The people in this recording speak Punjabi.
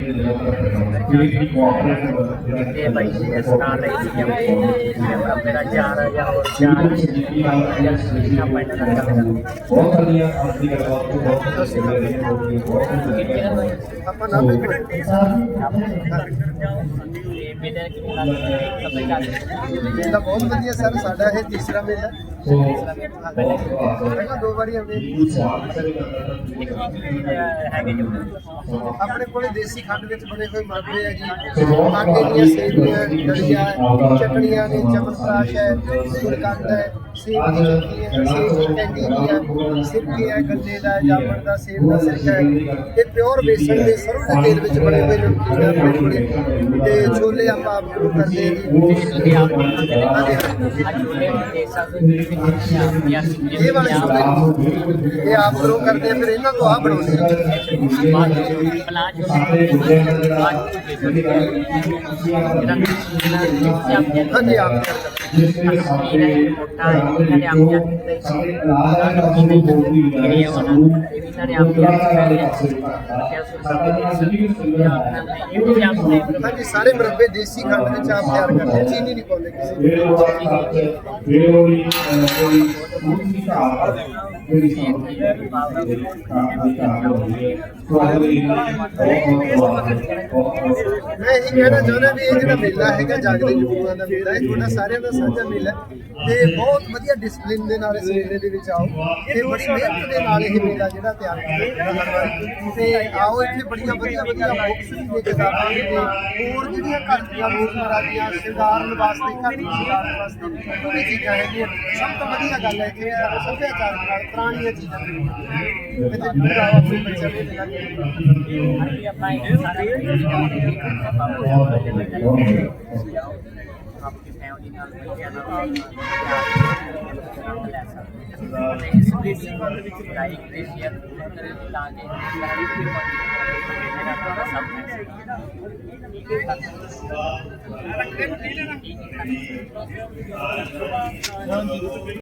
ਇਹ ਬਾਈ ਜੀ ਇਸ ਨਾਲ ਲਈ ਮੇਰਾ ਚਾਰ ਹਜ਼ਾਰ ਹੋਰ ਚਾਰ ਹਜ਼ਾਰ ਪੈਣਾ ਲੱਗਾ ਬਹੁਤ ਸਾਰੀਆਂ ਆਪਣੀ ਗੱਲਬਾਤ ਤੋਂ ਬਹੁਤ ਸਿੱਖਦੇ ਰਹੇ ਲੋਕੀ ਬਹੁਤ ਕੁਝ ਸਿੱਖਦੇ ਰਹੇ ਆਪਾਂ ਨਾ ਵੀ ਗਰੰਟੀ ਮੇਰੇ ਕਿ ਸਭੇ ਕਰ ਬਹੁਤ ਵਧੀਆ ਸਰ, ਸਾਡਾ ਇਹ ਤੀਸਰਾ ਮੇਲਾ। ਬਹੁਤ ਪਹਿਲਾਂ ਦੋ ਵਾਰੀ ਆਉਂਦੇ ਹੈਗੇ ਜੀ ਆਪਣੇ ਕੋਲੇ ਦੇਸੀ ਖੰਡ ਵਿੱਚ ਬਣੇ ਹੋਏ ਮਾਲਪੇ ਆ ਜੀ। ਆਟੇ ਦੀਆਂ ਸੇਵੀਆਂ ਦਲੀਆ ਚਟਣੀਆਂ ਨੇ ਚਮਨਪ੍ਰਾਸ਼ ਹੈ ਗੁਲਕੰਦ ਹੈ ਸੇਬ ਦੀ ਚਟਨੀ ਹੈ ਸੇਬ ਦੀ ਵੀ ਹੈ ਸਿਰਕੇ ਹੈ ਗੰਨੇ ਦਾ ਜਾਮਣ ਦਾ ਸੇਬ ਦਾ ਸਿਰਕਾ ਹੈ। ਇਹ ਪਿਓਰ ਬੇਸਣ ਦੇ ਸਰੋਂ ਦੇ ਤੇਲ ਵਿੱਚ ਬਣੇ ਹੋਏ ਨਮਕੀਨ ਆ ਬੜੇ ਬੜੇ ਤੇ ਛੋਲੇ ਆਪਾਂ ਆਪ ਨੂੰ ਕਰਦੇ ਆ ਜੀ। ਤੁਸੀਂ ਆਪ ਅਜੂਲੇ ਦੇ ਸਕਦੇ ਇਹ ਵਾਲੇ ਛੋਲੇ ਇਹ ਆਪ ਗਰੋ ਕਰਦੇ ਆ ਫਿਰ ਇਹਨਾਂ ਤੋਂ ਆਪ ਬਣਾਉਂਦੇ ਆ ਹਾਂਜੀ ਆਪ ਜਿਸ ਦੇ ਸਾਡੇ ਸਾਡੇ ਰਾਜ ਦਾ ਨੂੰ ਬੋਲਦੀ ਹੈ ਸਾਨੂੰ ਹਾਂਜੀ ਸਾਰੇ ਮੁਰੱਬੇ ਦੇਸੀ ਖੰਡ ਵਿੱਚ ਆਪ ਤਿਆਰ ਕਰਦੇ ਆ ਹੈ ਤੁਹਾਡੇ ਬਹੁਤ ਬਹੁਤ ਮੈਂ ਇਹ ਕਹਿਣਾ ਚਾਹੁੰਦਾ ਵੀ ਇਹ ਜਿਹੜਾ ਮੇਲਾ ਹੈਗਾ ਜਾਗਦੇ ਯੁਵਕਾਂ ਦਾ ਮੇਲਾ, ਇਹ ਤੁਹਾਡਾ ਸਾਰਿਆਂ ਦਾ ਸਾਂਝਾ ਮੇਲਾ ਤੇ ਬਹੁਤ ਵਧੀਆ ਡਿਸਪਲਿਨ ਦੇ ਨਾਲ ਇਸ ਮੇਲੇ ਦੇ ਵਿੱਚ ਆਓ। ਤੇ ਬੜੀ ਮਿਹਨਤ ਦੇ ਨਾਲ ਇਹ ਮੇਲਾ ਜਿਹੜਾ ਤਿਆਰ ਕੀਤਾ ਤੇ ਆਓ, ਇੱਥੇ ਬੜੀਆਂ ਵਧੀਆ ਵਧੀਆ ਬੁੱਕਸ ਵੀ ਕਿਤਾਬਾਂ ਵੀ ਹੋਰ ਜਿਹੜੀਆਂ ਘਰ ਦੀਆਂ ਰੋਜ਼ਮਰਾ ਦੀਆਂ ਸ਼ਿੰਗਾਰਨ ਵਾਸਤੇ ਘਰ ਨੂੰ ਸ਼ਿੰਗਾਰਨ ਵਾਸਤੇ ਵੀ ਚੀਜ਼ਾਂ ਹੈਗੀਆਂ। ਸਭ ਤੋਂ ਵਧੀਆ ਗੱਲ ਹੈ ਕਿ ਸਾਡੇ ਸੱਭਿਆਚਾਰ ਨਾਲ ਪੁਰਾਣੀਆਂ ਚੀਜ਼ਾਂ ਨੇ ਤੇ ਜਰੂਰ ਆਓ ਆਪਣੇ ਬੱਚਿਆਂ ਦੇ ਨਾਲ ਆਪਣੀ ਫੈਮਿਲੀ ਨਾਲ ਬੱਚਿਆਂ ਨਾਲ ਇਸ ਬੇਸਿਕ ਦੇ ਵਿੱਚ ਲਾਈਕ ਦੇ ਸ਼ੇਅਰ ਕਰੇ ਤਾਂ ਕਿ ਸਾਰੀ ਕੋਈ ਮੇਰਾ ਤੁਹਾਡਾ ਸਭ ਕੁਝ